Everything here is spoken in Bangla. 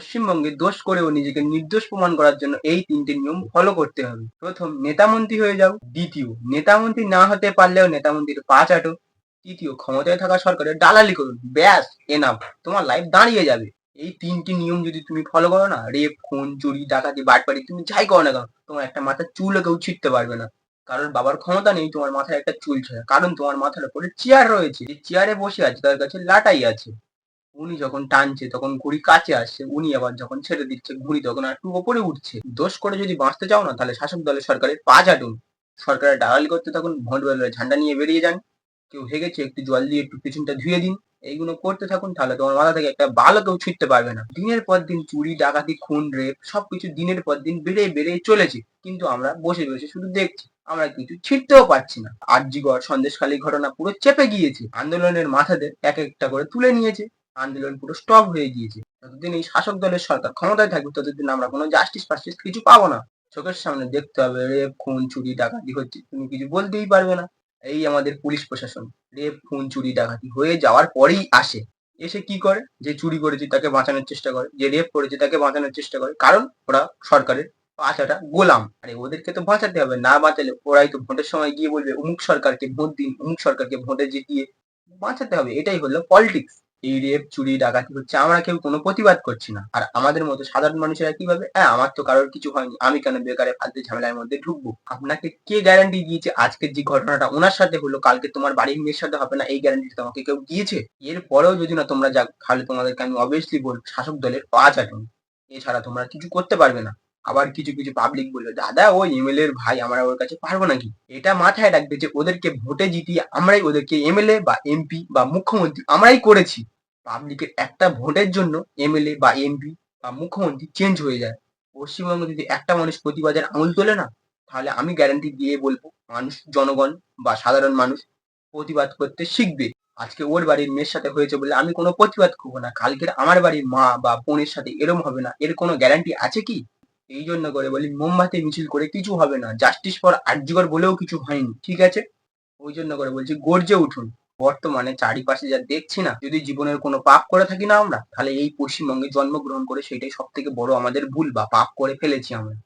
পশ্চিমবঙ্গে দোষ করেও নিজেকে নির্দোষ প্রমাণ করার জন্য এই তিনটি নিয়ম ফলো করতে হবে। প্রথম, নেতামন্ত্রী হয়ে যাও। দ্বিতীয়, নেতামন্ত্রী না হতে পারলেও নেতামন্ত্রীর পা চাটো। তৃতীয়, ক্ষমতায় থাকা সরকারের দালালি করুন। ব্যাস এনাফ তোমার লাইফ দাঁড়িয়ে যাবে। এই তিনটি নিয়ম যদি তুমি ফলো করো না রেপ খুন, চুরি, ডাকাতি, বাটপাড়ি, তুমি যাই করো না কেন, তোমার একটা মাথার চুলও কেউ ছিটতে পারবে না। কারণ বাবার ক্ষমতা নেই, তোমার মাথায় একটা চুল ছাড়া। কারণ তোমার মাথার উপরে চেয়ার রয়েছে। চেয়ারে বসে আছে, তার কাছে লাটাই আছে। উনি যখন টানছে, তখন ঘুড়ি কাছে আসছে, উনি আবার যখন ছেড়ে দিচ্ছে ঘুড়ি তখন আর একটু ওপরে উঠছে। দোষ করে যদি বাঁচতে চাও না, তাহলে শাসক দলের সরকারের পা চাটুন সরকারের দালালি করতে তখন ভোট বেলায় ঝান্ডা নিয়ে বেরিয়ে যান। কেউ হেগেছে, একটু জল দিয়ে একটু পিছনটা ধুয়ে দিন। এইগুলো করতে থাকুন, তাহলে তোমার মাথা থেকে একটা ভালো কেউ ছিটতে পারবে না। দিনের পর দিন চুরি, ডাকাতি, খুন, রেপ, সবকিছু দিনের পর দিন বেড়ে বেড়ে চলেছে। কিন্তু আমরা বসে বসে শুধু দেখছি, আমরা কিছু ছিটতেও পারছি না। আরজিগড় সন্দেশখালী ঘটনা পুরো চেপে গিয়েছে। আন্দোলনের মাথাদের এক একটা করে তুলে নিয়েছে। আন্দোলন পুরো স্টপ হয়ে গিয়েছে। যতদিন এই শাসক দলের সরকার ক্ষমতায় থাকবে, ততদিন আমরা কোনো জাস্টিস ফাস্টিস কিছু পাবো না। চোখের সামনে দেখতে হবে রেপ খুন, চুরি, ডাকাতি হচ্ছে, তুমি কিছু বলতেই পারবে না। এই আমাদের পুলিশ প্রশাসন রেপ খুন, চুরি, ডাকাতি হয়ে যাওয়ার পরেই আসে। এসে কি করে? যে চুরি করেছে তাকে বাঁচানোর চেষ্টা করে, যে রেপ করেছে তাকে বাঁচানোর চেষ্টা করে। কারণ ওরা সরকারের পাঁচাটা গোলাম। আরে ওদেরকে তো বাঁচাতে হবে, না বাঁচালে ওরাই তো ভোটের সময় গিয়ে বলবে, অমুক সরকারকে ভোট দিন, অমুক সরকারকে ভোটে জিতিয়ে বাঁচাতে হবে। এটাই হলো পলিটিক্স এই রেপ চুরি, ডাকাতি হচ্ছে, আমরা কেউ কোনো প্রতিবাদ করছি না। আর আমাদের মতো সাধারণ মানুষেরা কীভাবে? হ্যাঁ আমার তো কারোর কিছু হয়নি। আমি কেন বেকারে ফালতু ঝামেলার মধ্যে ঢুকবো? আপনাকে কে গ্যারান্টি দিয়েছে আজকের যে ঘটনাটা? ওনার সাথে হলো, কালকে তোমার বাড়ির মেয়ের সাথে হবে না, এই গ্যারান্টি তোমাকে কেউ দিয়েছে? এর পরেও যদি না তোমরা যাক তাহলে তোমাদেরকে আমি অবভিয়াসলি বলব, শাসক দলের পা চাটুন এছাড়া তোমরা কিছু করতে পারবে না। আবার কিছু কিছু পাবলিক বলল, দাদা ওই এমএলএ এর ভাই আমরা ওর কাছে পারব নাকি? এটা মাথায় রাখবে যে ওদেরকে ভোটে জিতিয়ে আমরাই ওদেরকে এমএলএ বা এমপি বা মুখ্যমন্ত্রী আমরাই করেছি। পাবলিকের একটা ভোটের জন্য এমএলএ বা এমপি বা মুখ্যমন্ত্রী চেঞ্জ হয়ে যায়। পশ্চিমবঙ্গে যদি একটা মানুষ প্রতিবাদের আঙুল তোলে না, তাহলে আমি গ্যারান্টি দিয়ে বলব, মানুষ, জনগণ বা সাধারণ মানুষ প্রতিবাদ করতে শিখবে। আজকে ওর বাড়ির মেয়ের সাথে হয়েছে বলে আমি কোনো প্রতিবাদ করব না। কালকের আমার বাড়ির মা বা বোনের সাথে এরম হবে না। এর কোনো গ্যারান্টি আছে কি? এই জন্য করে বলি, মোমবাতি, মিছিল করে কিছু হবে না। জাস্টিস ফর আর্যগর বলেও কিছু হয়নি, ঠিক আছে? ওই জন্য করে বলছি, গর্জে উঠুন। বর্তমানে চারিপাশে যা দেখছি না, যদি জীবনের কোনো পাপ করে থাকি না আমরা, তাহলে এই পশ্চিমবঙ্গে জন্মগ্রহণ করে সেটাই সব থেকে বড় আমাদের ভুল বা পাপ করে ফেলেছি আমরা।